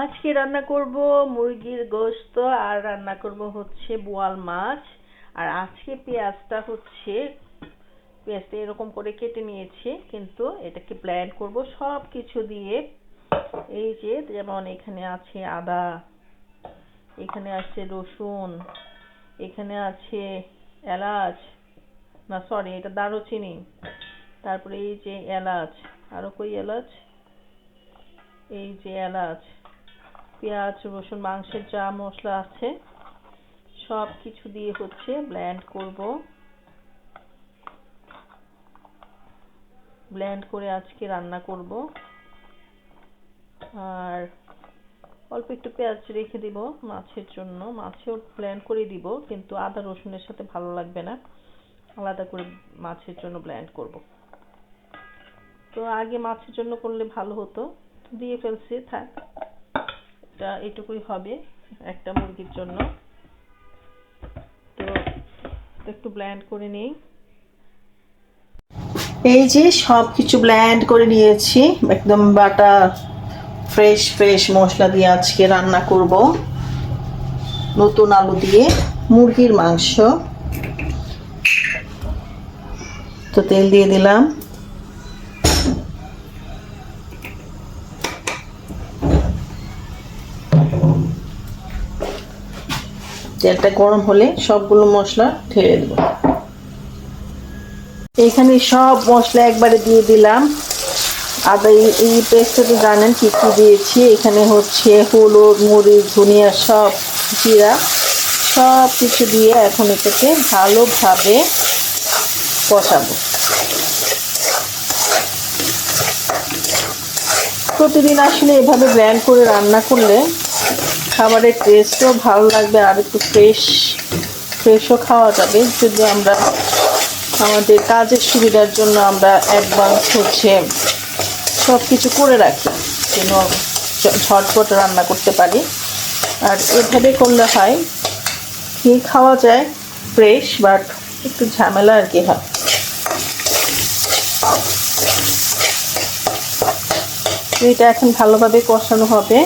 আজকে রান্না করব মুরগির গোশত আর রান্না করব হচ্ছে বোয়াল মাছ। আর আজকে পেঁয়াজটা হচ্ছে, পেঁয়াজটা এরকম করে কেটে নিয়েছি, কিন্তু এটাকে ব্লেন্ড করব সব কিছু দিয়ে। এই যে, যেমন এখানে আছে আদা, এখানে আছে রসুন, এখানে আছে এলাচ, না সরি এটা দারুচিনি। তারপরে এই যে এলাচ, আরও কই এলাচ? এই যে এলাচ। পেঁয়াজ, রসুন, মাংসের যা মশলা আছে, সব কিছু দিয়ে হচ্ছে ব্ল্যান্ড করব। ব্লেন্ড করে আজকে রান্না করব। আর অল্প একটু পেঁয়াজ রেখে দিব মাছের জন্য। মাছেও ব্ল্যান্ড করে দিব, কিন্তু আদা, রসুনের সাথে ভালো লাগবে না। আলাদা করে মাছের জন্য ব্ল্যান্ড করব। তো আগে মাছের জন্য করলে ভালো হতো। দিয়ে ফেলছি, থাক। এটা এটুকুই হবে একটা মুরগির জন্য। তো একটু ব্ল্যান্ড করে নেই। এই যে সব কিছু ব্ল্যান্ড করে নিয়েছি, একদম বাটা ফ্রেশ ফ্রেশ মশলা দিয়ে আজকে রান্না করব। নতুন আলু দিয়ে মুরগির মাংস। তো তেল দিয়ে দিলাম। তেলটা গরম হলে সবগুলো মশলা ঢেলে দেবো। এখানে সব মশলা একবারে দিয়ে দিলাম। আদা, এই- পেস্টটা তো জানেন কি কি দিয়েছি? এখানে হচ্ছে হলুদ, মরিচ, ধনিয়া, সব জিরা, সব কিছু দিয়ে এখন এটাকে ভালোভাবে কষাবো। প্রতিদিন আসলে এভাবে ব্র্যান্ড করে রান্না করলে খাবারের টেস্টও ভালো লাগবে আর একটু ফ্রেশ ফ্রেশও খাওয়া যাবে। যদি আমরা আমাদের কাজের সুবিধার জন্য আমরা অ্যাডভান্স হচ্ছে সব কিছু করে রাখি, যেন ঝটপট রান্না করতে পারি। আর এভাবে করলে হয় কি খাওয়া যায় ফ্রেশ বাট একটু ঝামেলা আর কি হয়। এটা এখন ভালোভাবে কষানো হবে।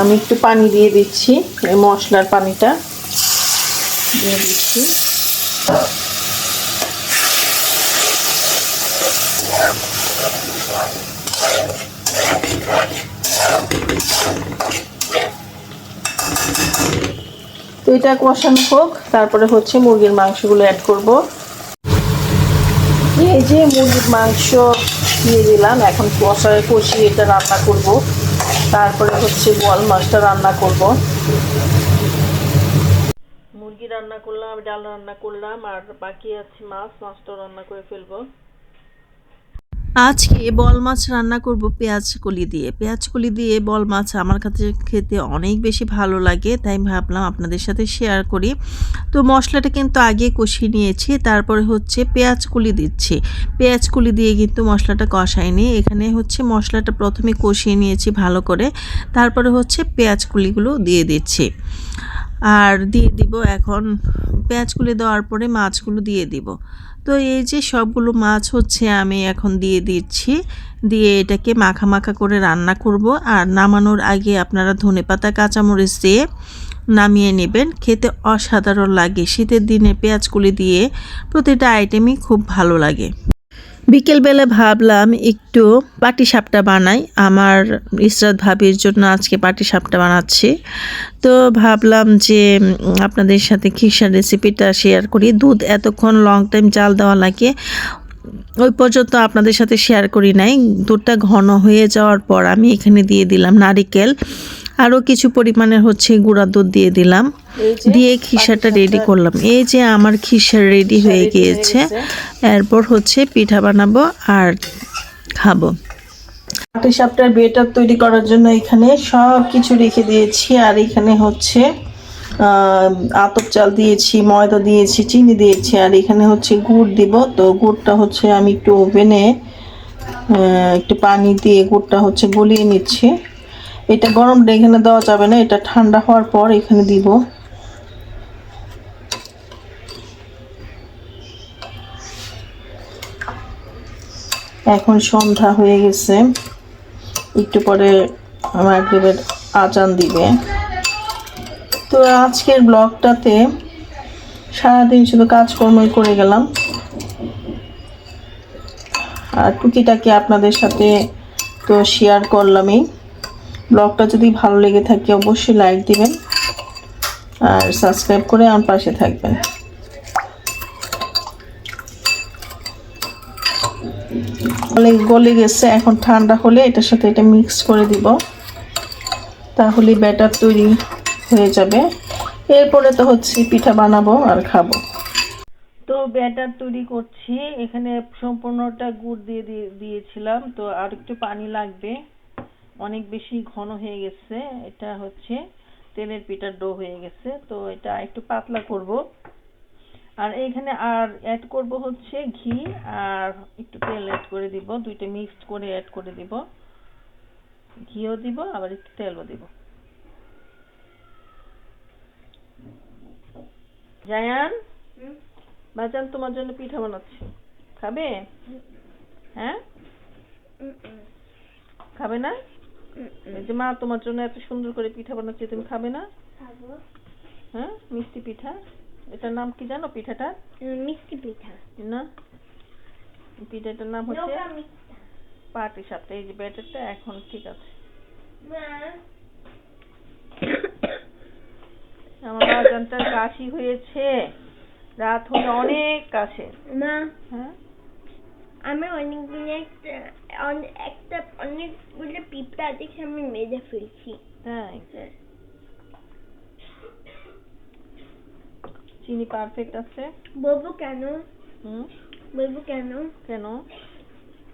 আমি একটু পানি দিয়ে দিচ্ছি, এই মশলার পানিটা দিয়ে দিচ্ছি। তো এটা কষানো হোক, তারপরে হচ্ছে মুরগির মাংসগুলো অ্যাড করব। এই যে মুরগির মাংস দিয়ে দিলাম, এখন কষায় কষিয়ে এটা রান্না করব। তারপরে হচ্ছে বল মাছটা রান্না করব। মুরগি রান্না করলাম, ডাল রান্না করলাম, আর বাকি আছে মাছ মাছটা রান্না করে ফেলব। আজকে বল মাছ রান্না করব পেঁয়াজ কলি দিয়ে। পেঁয়াজ কলি দিয়ে বল মাছ আমার কাছে খেতে অনেক বেশি ভালো লাগে, তাই ভাবলাম আপনাদের সাথে শেয়ার করি। তো মশলাটা কিন্তু আগে কষিয়ে নিয়েছি, তারপরে হচ্ছে পেঁয়াজ কলি দিচ্ছি। পেঁয়াজ কলি দিয়ে কিন্তু মশলাটা কষাইনি, এখানে হচ্ছে মশলাটা প্রথমে কষিয়ে নিয়েছি ভালো করে, তারপরে হচ্ছে পেঁয়াজ কলিগুলো দিয়ে দিচ্ছি। আর দিয়ে দিব এখন পেঁয়াজগুলি দেওয়ার পরে মাছগুলো দিয়ে দিব। তো এই যে সবগুলো মাছ হচ্ছে আমি এখন দিয়ে দিচ্ছি। দিয়ে এটাকে মাখা মাখা করে রান্না করব। আর নামানোর আগে আপনারা ধনে পাতা কাঁচামরিচ দিয়ে নামিয়ে নেবেন। খেতে অসাধারণ লাগে। শীতের দিনে পেঁয়াজগুলি দিয়ে প্রতিটা আইটেমই খুব ভালো লাগে। বিকেলবেলা ভাবলাম একটু পাটি সাপটা বানাই। আমার ইসরাত ভাবির জন্য আজকে পাটি সাপটা বানাচ্ছি। তো ভাবলাম যে আপনাদের সাথে খিসার রেসিপিটা শেয়ার করি। দুধ এতক্ষণ লং টাইম জাল দেওয়া লাগে। ওই পর্যন্ত আপনাদের সাথে শেয়ার করি নাই। দুধটা ঘন হয়ে যাওয়ার পর আমি এখানে দিয়ে দিলাম নারিকেল। আরও কিছু পরিমাণের হচ্ছে গুঁড়া দুধ দিয়ে দিলাম। দিয়ে খিসাটা রেডি করলাম। এই যে আমার খিসার রেডি হয়ে গিয়েছে। এরপর হচ্ছে পিঠা বানাবো আর খাব। পাটি সাপটার বেটার তৈরি করার জন্য এখানে সব কিছু রেখে দিয়েছি। আর এখানে হচ্ছে আতপ চাল দিয়েছি ময়দা দিয়েছি চিনি দিয়েছি। আর এখানে হচ্ছে গুড় দিব। তো গুড়টা হচ্ছে আমি একটু ওভেনে একটু পানি দিয়ে গুড়টা হচ্ছে গলিয়ে নিচ্ছি। এটা গরমটা এখানে দেওয়া যাবে না, এটা ঠান্ডা হওয়ার পর এখানে দিব। এখন সন্ধ্যা হয়ে গেছে। একটু পরে মাগরিবের আজান দিবে। তো আজকের ব্লগটাতে সারাদিন শুধু কাজকর্মই করে গেলাম। আর টুকিটাকি আপনাদের সাথে তো শেয়ার করলামই। ব্লগটা যদি ভালো লেগে থাকে, অবশ্যই লাইক দিবেন আর সাবস্ক্রাইব করে আমার পাশে থাকবেন। অনেক গলে গেছে, এখন ঠান্ডা হলে এটার সাথে এটা মিক্স করে দিব। তাহলে ব্যাটার তৈরি হয়ে যাবে। এরপরে তো হচ্ছে পিঠা বানাবো আর খাব। তো ব্যাটার তৈরি করছি, এখানে সম্পূর্ণটা গুড় দিয়ে দিয়ে, দিয়েছিলাম, তো আর একটু পানি লাগবে। অনেক বেশি ঘন হয়ে গেছে। এটা হচ্ছে তেলের পিঠার ডো হয়ে গেছে। তো এটা একটু পাতলা করব। আর এইখানে আর অ্যাড করব হচ্ছে ঘি আর একটু তেল অ্যাড করে দিব। দুইটা মিক্সড করে অ্যাড করে দিব। ঘিও দিব আবার একটু তেলও দিব। জায়ান? বাজান তোমার জন্য পিঠা বানাচ্ছি। খাবে? হ্যাঁ? খাবে না? যে মা তোমার জন্য এত সুন্দর করে পিঠা বানাচ্ছি তুমি খাবে না? হ্যাঁ? মিষ্টি পিঠা? এটার নাম কি জানো পিঠাটা? মিষ্টি পিঠা। না? পিঠাটার নাম হচ্ছে পাটি সাপটা। এই যে ব্যাটারটা এখন ঠিক আছে। আমার বাজানটার কাশি হয়েছে। রাত হলে অনেক কাছে মা। হ্যাঁ? আমি অনেকগুলো একটা একটা অনেকগুলো পিঁপড়া দেখে আমি মেরে ফেলছি। তাই চিনি পারফেক্ট আছে। বলব কেন? হুম? বলব কেন? কেন?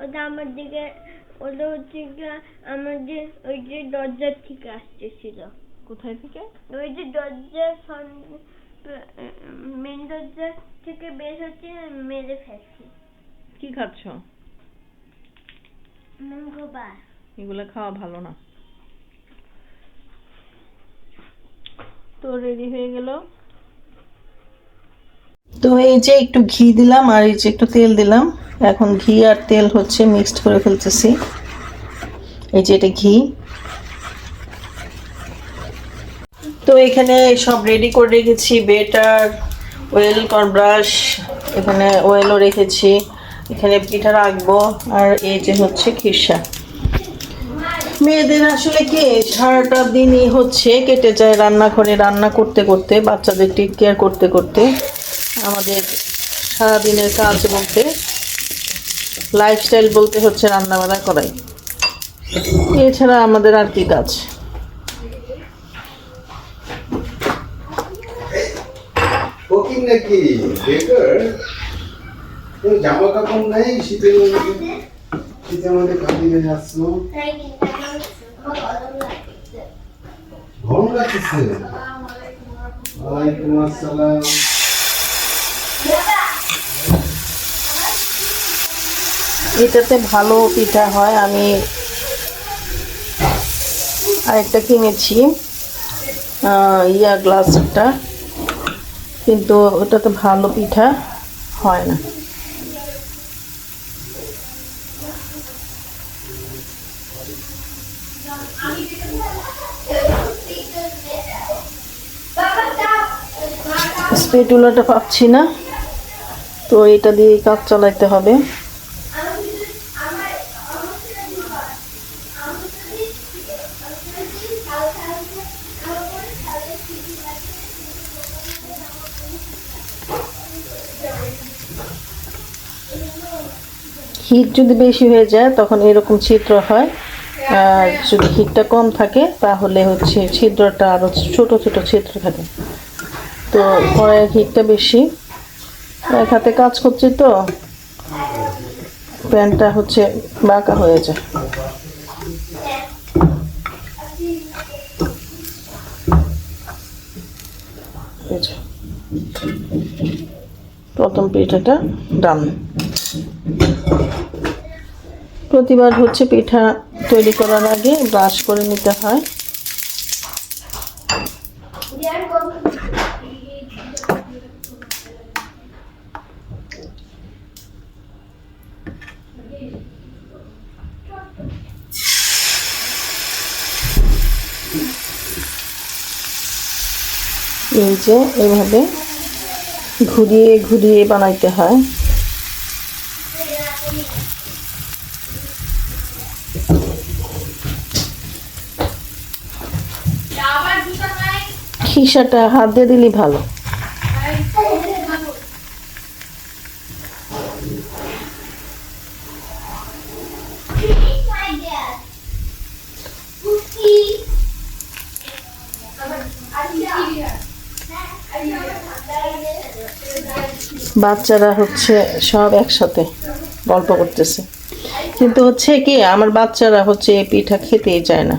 ওটা আমার দিকে ওটা হচ্ছে আমাদের ওই যে দরজার থেকে আসতেছিল। কোথায় থেকে? ওই যে দরজার মেন দরজা থেকে বের হচ্ছে মেরে ফেলছি। কি খাচ্ছ? এগুলো খাওয়া ভালো না। তো রেডি হয়ে গেল। তো এই যে একটু ঘি দিলাম আর এই যে একটু তেল দিলাম। এখন ঘি আর তেল হচ্ছে মিক্সড করে ফেলতেছি। এই যে এটা ঘি। তো এখানে সব রেডি করে রেখেছি। বেটার ওয়েল কর্ন ব্রাশ এখানে ওয়েলও রেখেছি। এখানে পিঠা রাখব। আর এই যে হচ্ছে খিরসা। মেয়েদের আসলে কি, সারাটা দিনই হচ্ছে কেটে যায় রান্নাঘরে রান্না করতে করতে বাচ্চাদের টেক কেয়ার করতে করতে। আমাদের সারাদিনের কাজ বলতে লাইফস্টাইল বলতে হচ্ছে রান্না বান্না করাই। এছাড়া আমাদের আর কি কাজ? নাকি? জামা কাপড় নাই শীতের মধ্যে শীতের মধ্যে যাচ্ছ গরম লাগতেছে। ওয়ালাইকুম আসসালাম। এটাতে ভালো পিঠা হয় আমি আরেকটা কিনেছি ইয়া গ্লাসটা। কিন্তু ওটাতে ভালো পিঠা হয় না। স্পেটুলাটা পাচ্ছি না। তো এটা দিয়ে কাজ চালাইতে হবে। হিট যদি বেশি হয়ে যায়, তখন এরকম ছিদ্র হয়। আর যদি হিটটা কম থাকে, তাহলে হচ্ছে ছিদ্রটা আরও ছোট ছোট ছিদ্র থাকে। তো কড়াইয়ের হিটটা বেশি। এক হাতে কাজ করছি তো। প্যানটা হচ্ছে বাঁকা হয়ে যায়। প্রথম পিঠাটা ডান। প্রতিবার হচ্ছে পিঠা তৈরি করার আগে ব্রাশ করে নিতে হয়। এই যে এভাবে ঘুরিয়ে ঘুরিয়ে বানাইতে হয়। খিসাটা হাত দিয়ে দিলে ভালো। বাচ্চারা হচ্ছে সব একসাথে গল্প করতেছে। কিন্তু হচ্ছে কি, আমার বাচ্চারা হচ্ছে এই পিঠা খেতেই চায় না।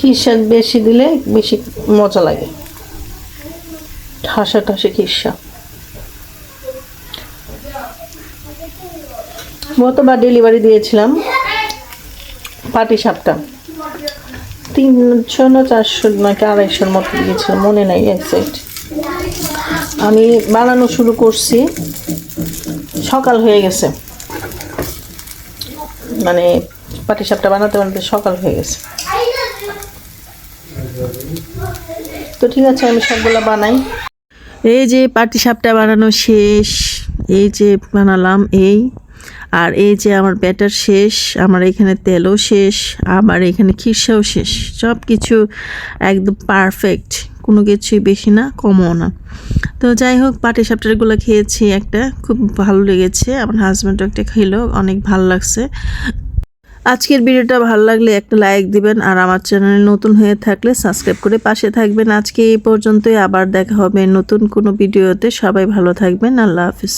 খিরসা বেশি দিলে বেশি মজা লাগে। ঠাসা ঠাসে খিরসা গতবার ডেলিভারি দিয়েছিলাম পাটি সাপটা। তিনশো না চারশো নাকি আড়াইশোর মতো দিয়েছিল, মনে নাই এক্সাক্ট আমি বানানো শুরু করছি, সকাল হয়ে গেছে। মানে পাটি সাপটা বানাতে বানাতে সকাল হয়ে গেছে। তো ঠিক আছে, আমি সবগুলো বানাই। এই যে পাটি সাপটা বানানো শেষ, এই যে বানালাম এই, আর এই যে আমার ব্যাটার শেষ, আমার এখানে তেলও শেষ, আমার এখানে খিরসাও শেষ সব কিছু একদম পারফেক্ট কোনো কিছুই বেশি না, কমও না। তো যাই হোক, পাটি সাপটারগুলো খেয়েছি একটা, খুব ভালো লেগেছে, আমার হাজব্যান্ডও একটা খেলো, অনেক ভালো লাগছে। আজকের ভিডিওটা ভালো লাগলে একটা লাইক দিবেন আর আমার চ্যানেলে নতুন হয়ে থাকলে সাবস্ক্রাইব করে পাশে থাকবেন। আজকে এই পর্যন্তই, আবার দেখা হবে নতুন কোনো ভিডিওতে। সবাই ভালো থাকবেন। আল্লাহ হাফিজ।